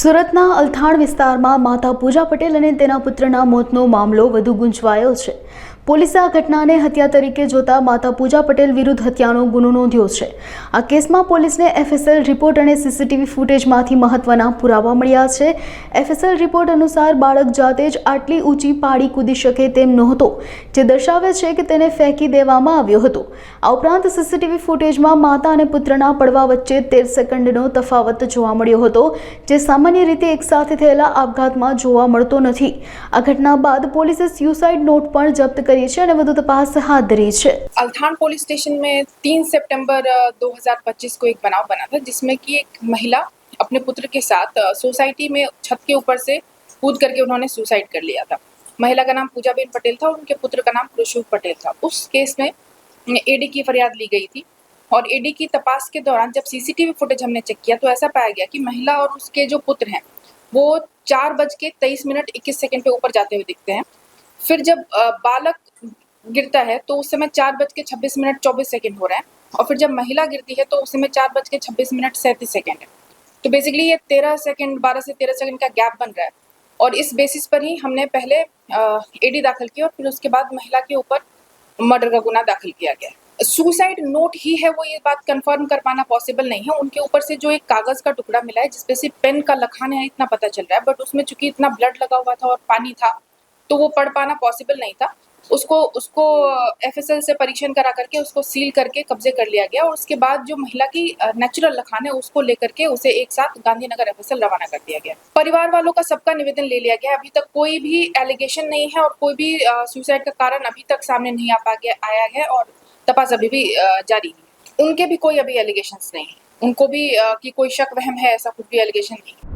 સુરતના અલથાણ વિસ્તારમાં માતા પૂજા પટેલ અને તેના પુત્રના મોતનો મામલો વધુ ગુંચવાયો છે. પોલીસે આ ઘટનાને હત્યા તરીકે જોતા માતા પૂજા પટેલ વિરુદ્ધ હત્યાનો ગુનો નોંધ્યો છે. આ કેસમાં પોલીસને એફએસએલ રિપોર્ટ અને સીસીટીવી ફૂટેજમાંથી મહત્વના પુરાવા મળ્યા છે. એફએસએલ રિપોર્ટ અનુસાર બાળક જાતે જ આટલી ઊંચી પાડી કૂદી શકે તેમ નહોતો, જે દર્શાવે છે કે તેને ફેંકી દેવામાં આવ્યો હતો. આ ઉપરાંત સીસીટીવી ફૂટેજમાં માતા અને પુત્રના પડવા વચ્ચે તેર સેકન્ડનો તફાવત જોવા મળ્યો હતો, જે સામાન્ય રીતે એકસાથે થયેલા આપઘાતમાં જોવા મળતો નથી. આ ઘટના બાદ પોલીસે સ્યુસાઇડ નોટ પણ જપ્ત કરી છે અને વધુ તપાસ હાથ ધરી છે अल्थान पुलिस स्टेशन में तीन सितंबर अ, 2025 को एक बनाव बना था जिसमें कि एक महिला अपने पुत्र के साथ अ, सोसाइटी में छत के ऊपर से कूद करके उन्होंने सुसाइड कर लिया था महिला का नाम पूजाबेन पटेल था और उनके पुत्र का नाम कृषु पटेल था उस केस में एडी की फरियाद ली गई थी और एडी की तपास के दौरान जब सीसीटीवी फुटेज हमने चेक किया तो ऐसा पाया गया कि महिला और उसके जो पुत्र हैं वो चार बज के तेईस मिनट इक्कीस सेकंड पे ऊपर जाते हुए दिखते हैं फिर जब बालक गिरता है तो उस समय चार बज के छब्बीस मिनट चौबीस सेकेंड हो रहे हैं और फिर जब महिला गिरती है तो उस समय चार बज के छब्बीस मिनट सैंतीस सेकेंड है। तो बेसिकली ये तेरह सेकेंड, बारह से तेरह सेकेंड का गैप बन रहा है और इस बेसिस पर ही हमने पहले एडी दाखिल की और फिर उसके बाद महिला के ऊपर मर्डर का गुना दाखिल किया गया। सुसाइड नोट ही है वो, ये बात कंफर्म कर पाना पॉसिबल नहीं है। उनके ऊपर से जो एक कागज़ का टुकड़ा मिला है, जिसपे से पेन का लखान है, इतना पता चल रहा है बट उसमें चूँकि इतना ब्लड लगा हुआ था और पानी था तो वो पढ़ पाना पॉसिबल नहीं था। उसको उसको एफएसएल से परीक्षण करा करके उसको सील करके कब्जे कर लिया गया और उसके बाद जो महिला की नेचुरल लखान है उसको लेकर के उसे एक साथ गांधीनगर एफएसएल रवाना कर दिया गया। परिवार वालों का सबका निवेदन ले लिया गया। अभी तक कोई भी एलिगेशन नहीं है और कोई भी सुसाइड का कारण अभी तक सामने नहीं आ पा गया, आया है और तपास अभी भी जारी है। उनके भी कोई अभी एलिगेशन नहीं है। उनको भी कि कोई शक वहम है, ऐसा कुछ भी एलिगेशन नहीं है।